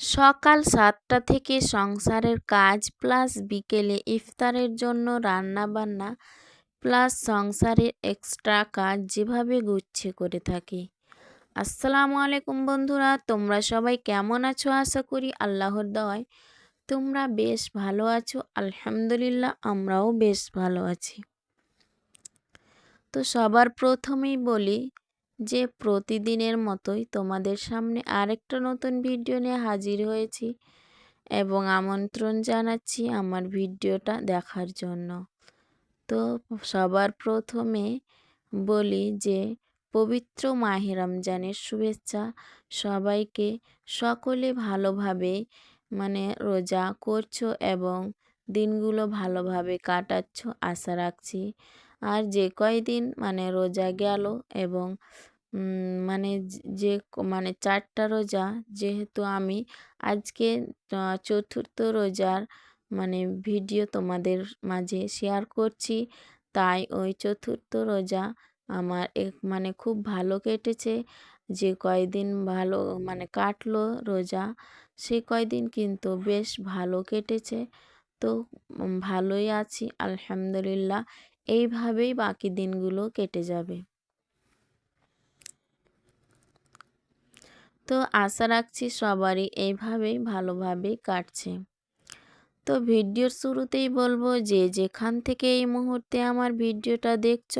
সকাল সাতটা থেকে সংসারের কাজ প্লাস বিকেলে ইফতারের জন্য রান্না বান্না প্লাস সংসারের এক্সট্রা কাজ যেভাবে গুচ্ছে করে থাকি। আসসালামু আলাইকুম বন্ধুরা, তোমরা সবাই কেমন আছো? আশা করি আল্লাহর দয় তোমরা বেশ ভালো আছো। আলহামদুলিল্লাহ, আমরাও বেশ ভালো আছি। তো সবার প্রথমেই বলি যে প্রতিদিনের মতোই তোমাদের সামনে আরেকটা নতুন ভিডিও নিয়ে হাজির হয়েছি এবং আমন্ত্রণ জানাচ্ছি আমার ভিডিওটা দেখার জন্য। তো সবার প্রথমে বলি যে পবিত্র মাহে রমজানের শুভেচ্ছা সবাইকে। সকলে ভালোভাবে মানে রোজা করছ এবং দিনগুলো ভালোভাবে কাটাচ্ছ, আশা রাখছি। আর যে কয়দিন মানে রোজা গেল এবং মানে যে মানে চারটা রোজা যেহেতু আমি আজকে চতুর্থ রোজার মানে ভিডিও তোমাদের মাঝে শেয়ার করছি, তাই ওই চতুর্থ রোজা আমার এক মানে খুব ভালো কেটেছে। যে কয়দিন ভালো মানে কাটলো রোজা, সে কয়দিন কিন্তু বেশ ভালো কেটেছে। তো ভালোই আছি, আলহামদুলিল্লাহ। এইভাবেই বাকি দিনগুলো কেটে যাবে। তো আশা রাখছি সবারই এইভাবেই ভালোভাবে কাটছে। তো ভিডিওর শুরুতেই বলব যে যেখান থেকে এই মুহূর্তে আমার ভিডিওটা দেখছ,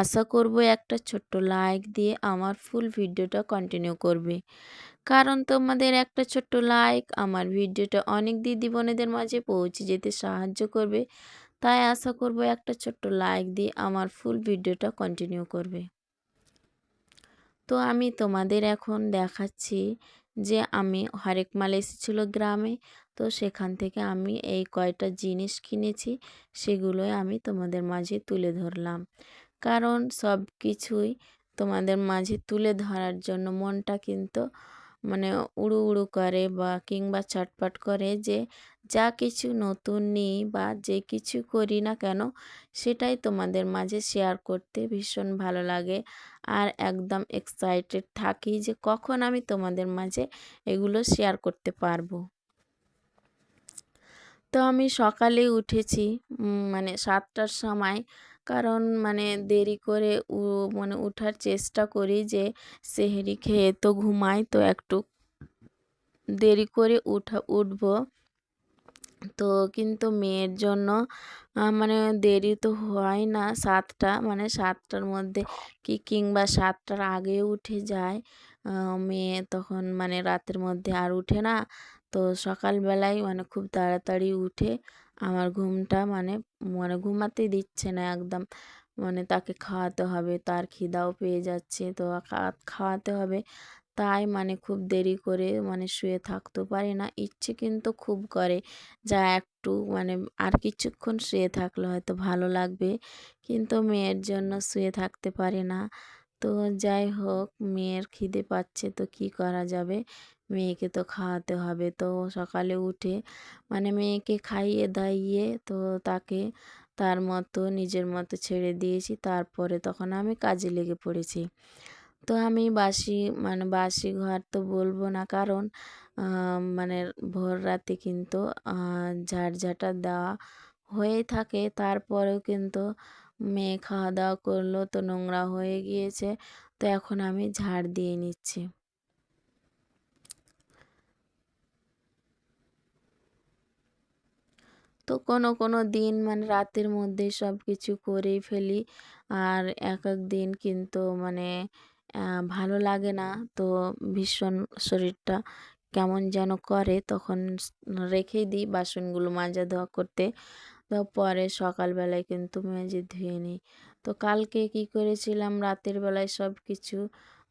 আশা করব একটা ছোট্ট লাইক দিয়ে আমার ফুল ভিডিওটা কন্টিনিউ করবে। কারণ তোমাদের একটা ছোট্ট লাইক আমার ভিডিওটা অনেক দিদি বোনেদের মাঝে পৌঁছে যেতে সাহায্য করবে। তাই আশা করব একটা ছোট্ট লাইক দিয়ে আমার ফুল ভিডিওটা কন্টিনিউ করবে। তো আমি তোমাদের এখন দেখাচ্ছি যে আমি হরেক মাল এসেছিল গ্রামে, তো সেখান থেকে আমি এই কয়টা জিনিস কিনেছি, সেগুলোই আমি তোমাদের মাঝে তুলে ধরলাম। কারণ সব কিছুই তোমাদের মাঝে তুলে ধরার জন্য মনটা কিন্তু মানে উড়ু উড়ু করে বা কিংবা চটপট করে যে যা কিছু নতুন নিই বা যে কিছু করি না কেন, সেটাই তোমাদের মাঝে শেয়ার করতে ভীষণ ভালো লাগে। আর একদম এক্সাইটেড থাকি যে কখন আমি তোমাদের মাঝে এগুলো শেয়ার করতে পারব। তো আমি সকালে উঠেছি মানে সাতটার সময় কারণ মানে দেরি করে উ মানে উঠার চেষ্টা করি যে সেহেরি খেয়ে তো ঘুমাই, তো একটু দেরি করে উঠা, উঠব। তো কিন্তু মেয়ের জন্য মানে দেরি তো হয় না, সাতটা মানে সাতটার মধ্যে কি কিংবা সাতটার আগে উঠে যায়। মেয়ে তখন মানে রাতের মধ্যে আর উঠে না, তো সকালবেলায় মানে খুব তাড়াতাড়ি উঠে। আমার ঘুমটা মানে মানে ঘুমাতেই দিচ্ছে না একদম। মানে তাকে খাওয়াতে হবে, তার খিদাও পেয়ে যাচ্ছে। তো খাওয়াতে হবে। তাই মানে খুব দেরি করে মানে শুয়ে থাকতে পারি না। ইচ্ছে কিন্তু খুব করে যা একটু মানে আর কিছুক্ষণ শুয়ে থাকলে হয়তো ভালো লাগবে। কিন্তু মেয়ের জন্য শুয়ে থাকতে পারি না। তো যাই হোক, মেয়ের খিদে পাচ্ছে, তো কি করা যাবে? মেয়েকে তো খাওয়াতে হবে। তো সকালে উঠে মানে মেয়েকে খাইয়ে দাইয়ে তো তাকে তার মতো, নিজের মতো ছেড়ে দিয়েছি। তারপরে তখন আমি কাজে লেগে পড়েছি। তো আমি বাসি মানে বাসি ঘর তো বলব না কারণ মানে ভোর রাতে কিন্তু ঝাড়ঝাঁটা দেওয়া হয়েই থাকে। তারপরেও কিন্তু মেয়ে খাওয়া দাওয়া করল তো নোংরা হয়ে গিয়েছে। তো এখন আমি ঝাড় দিয়ে নিচ্ছি। তো কোনো কোনো দিন মানে রাতের মধ্যে সব কিছু করেই ফেলি। আর এক এক দিন কিন্তু মানে ভালো লাগে না। তো ভীষণ শরীরটা কেমন যেন করে, তখন রেখেই দিই বাসনগুলো মাজা ধোয়া করতে। তো পরে সকালবেলায় কিন্তু মেজে ধুয়ে নিই। তো কালকে কি করেছিলাম? রাতের বেলায় সব কিছু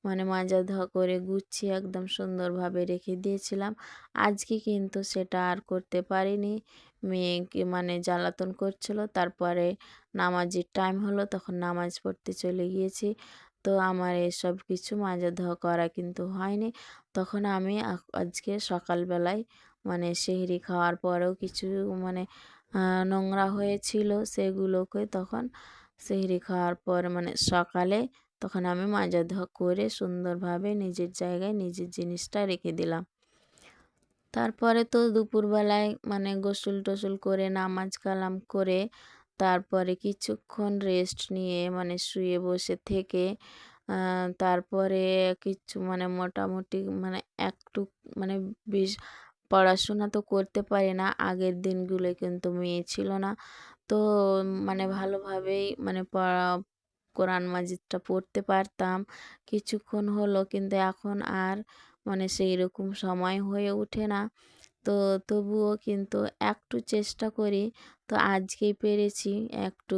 মানে মাজা ধোয়া করে গুছিয়ে একদম সুন্দরভাবে রেখে দিয়েছিলাম। আজকে কিন্তু সেটা আর করতে পারিনি। মেয়েকে মানে জ্বালাতন করছিল, তারপরে নামাজের টাইম হলো, তখন নামাজ পড়তে চলে গিয়েছি। তো আমার এসব কিছু মাজা ধোয়া করা কিন্তু হয়নি। তখন আমি আজকে সকালবেলায় মানে সেহরি খাওয়ার পরেও কিছু মানে নোংরা হয়েছিল সেগুলোকে তখন সেহরি খাওয়ার পর মানে সকালে তখন আমি মাজা ধোয়া করে সুন্দরভাবে নিজের জায়গায় নিজের জিনিসটা রেখে দিলাম। তারপরে তো দুপুরবেলায় মানে গোসল টোসল করে, নামাজ কালাম করে, তারপরে কিছুক্ষণ রেস্ট নিয়ে মানে শুয়ে বসে থেকে তারপরে কিছু মানে মোটামুটি মানে একটু মানে বেশ পড়াশোনা তো করতে পারি না, আগের দিনগুলো কিন্তু মেয়ে ছিল না। তো মানে ভালোভাবেই মানে পড়া কোরআন মাজিদটা পড়তে পারতাম। কিছুক্ষণ হলো কিন্তু এখন আর মানে সেই রকম সময় হয়ে ওঠে না। তো তবুও কিন্তু একটু চেষ্টা করি। তো আজকেই পেরেছি একটু।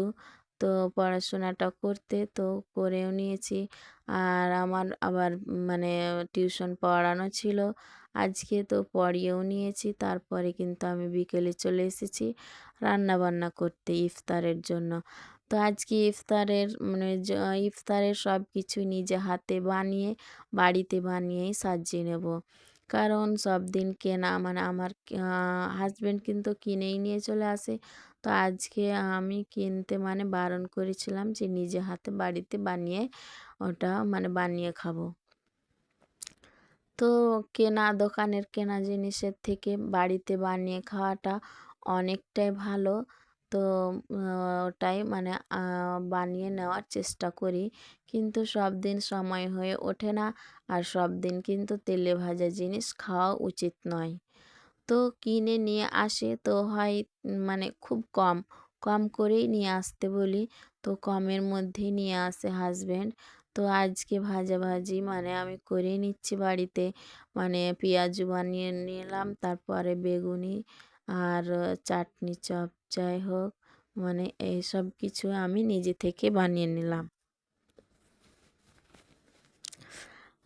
তো পড়াশোনাটা করতে তো করেও নিয়েছি। আর আমার আবার মানে টিউশন পড়ানো ছিল। আজকে তো পড়িয়েও নিয়েছি। তারপরে কিন্তু আমি বিকেলে চলে এসেছি রান্না বান্না করতে ইফতারের জন্য। তো আজকে ইফতারের মানে ইফতারের সব কিছু নিজে হাতে বানিয়ে, বাড়িতে বানিয়েই সাজিয়ে নেব। কারণ সব দিন কেনা মানে আমার হাজব্যান্ড কিন্তু কিনেই নিয়ে চলে আসে। তো আজকে আমি কিনতে মানে বারণ করেছিলাম যে নিজে হাতে বাড়িতে বানিয়ে ওটা মানে বানিয়ে খাব। তো কেনা, দোকানের কেনা জিনিসের থেকে বাড়িতে বানিয়ে খাওয়াটা অনেকটাই ভালো। তো ওটাই মানে বানিয়ে নেওয়ার চেষ্টা করি। কিন্তু সব দিন সময় হয়ে ওঠে না। আর সব দিন কিন্তু তেলে ভাজা জিনিস খাওয়া উচিত নয়। তো কিনে নিয়ে আসে তো হয় মানে খুব কম। কম করেই নিয়ে আসতে বলি। তো কমের মধ্যেই নিয়ে আসে হাজব্যান্ড তো আজকে ভাজাভাজি মানে আমি করে নিচ্ছি বাড়িতে। মানে পেঁয়াজু বানিয়ে নিলাম, তারপরে বেগুনি আর চাটনি চপ যাই হোক মানে এই সব কিছু আমি নিজে থেকে বানিয়ে নিলাম।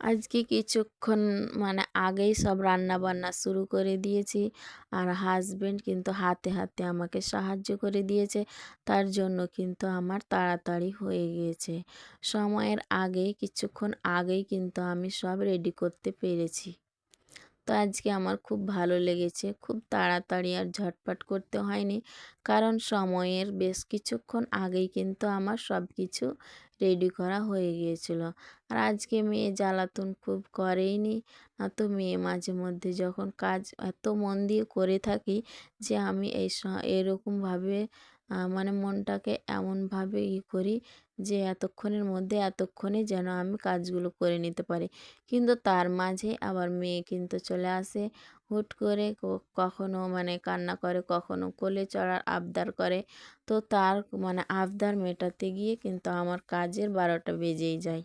আজকে কিছুক্ষণ মানে আগেই সব রান্না বান্না শুরু করে দিয়েছি, আর হাজবেন্ড কিন্তু হাতে হাতে আমাকে সাহায্য করে দিয়েছে, তার জন্য কিন্তু আমার তাড়াতাড়ি হয়ে গিয়েছে। সময়ের আগেই, কিছুক্ষণ আগেই কিন্তু আমি সব রেডি করতে পেরেছি। তো আজকে আমার খুব ভালো লেগেছে। খুব তাড়াতাড়ি আর ঝটপট করতে হয়নি। কারণ সময়ের বেশ কিছুক্ষণ আগেই কিন্তু আমার সব কিছু রেডি করা হয়ে গিয়েছিল। আর আজকে মেয়ে জ্বালাতন খুব করেইনি। তো মেয়ে মাঝে মধ্যে যখন কাজ এত মন দিয়ে করে থাকি যে আমি এই এরকমভাবে মানে মনটাকে এমনভাবে ই করি যে এতক্ষণের মধ্যে এতক্ষণে যেন আমি কাজগুলো করে নিতে পারি। কিন্তু তার মাঝে আবার মেয়ে কিন্তু চলে আসে। হুট করে কখনো মানে কান্না করে, কখনো কোলে চড়ার আবদার করে। তো তার মানে আবদার মেটাতে গিয়ে কিন্তু আমার কাজের বারোটা বেজেই যায়।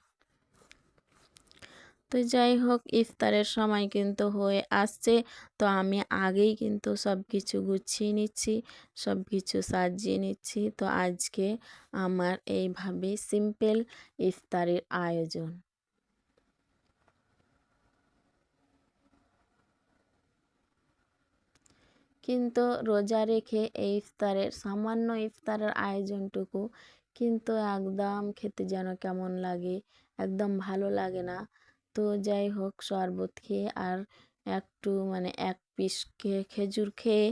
তো যাই হোক, ইফতারের সময় কিন্তু হয়ে আসছে। তো আমি আগেই কিন্তু সব কিছু গুছিয়ে নিচ্ছি সব কিছু সাজিয়ে নিচ্ছি। তো আজকে আমার এইভাবে সিম্পল ইফতারের আয়োজন। কিন্তু রোজা রেখে এই ইফতারের, সামান্য ইফতারের আয়োজনটুকু কিন্তু একদম খেতে যেন কেমন লাগে, একদম ভালো লাগে না। তো যাই হোক শরবত খেয়ে আর একটু মানে এক পিস খেয়ে খেজুর খেয়ে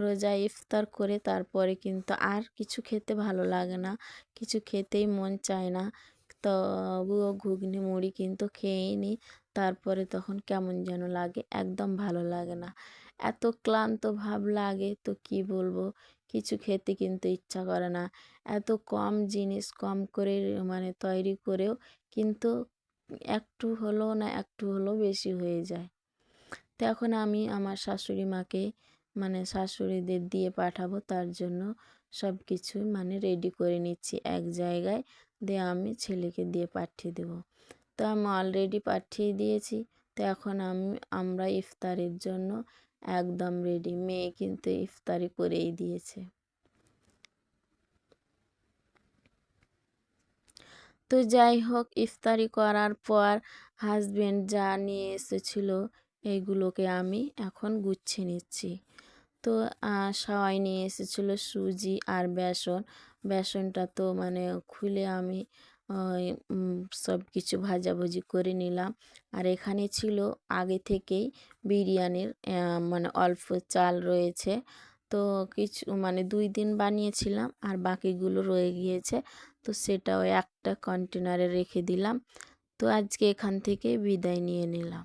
রোজা ইফতার করে তারপরে কিন্তু আর কিছু খেতে ভালো লাগে না। কিছু খেতেই মন চায় না। তবুও ঘুগনি মুড়ি কিন্তু খেয়েই নিই তারপরে তখন কেমন যেন লাগে, একদম ভালো লাগে না। এত ক্লান্ত ভাব লাগে, তো কি বলব? কিছু খেতে কিন্তু ইচ্ছা করে না। এত কম জিনিস কম করে মানে তৈরি করেও কিন্তু একটু হলো না একটু হলো বেশি হয়ে যায়। তো এখন আমি আমার শাশুড়ি মাকে মানে শাশুড়িদের দিয়ে পাঠাবো, তার জন্য সব কিছু মানে রেডি করে নিচ্ছি। এক জায়গায় দিয়ে আমি ছেলেকে দিয়ে পাঠিয়ে দেবো। তো আমি অলরেডি পাঠিয়ে দিয়েছি। তো এখন আমি, আমরা ইফতারের জন্য একদম রেডি মেয়ে কিন্তু ইফতারি করেই দিয়েছে। তো যাই হোক, ইফতারি করার পর হাজব্যান্ড যা নিয়ে এসেছিল এইগুলোকে আমি এখন গুছিয়ে নিচ্ছি। তো সবাই নিয়ে এসেছিল সুজি আর বেসন। বেসনটা তো মানে খুলে আমি সব কিছু ভাজাভুজি করে নিলাম। আর এখানে ছিল আগে থেকেই বিরিয়ানির মানে অল্প চাল রয়েছে। তো কিছু মানে দুই দিন বানিয়েছিলাম আর বাকিগুলো রয়ে গিয়েছে। তো সেটাও একটা কন্টেনারে রেখে দিলাম। তো আজকে এখান থেকে বিদায় নিয়ে নিলাম।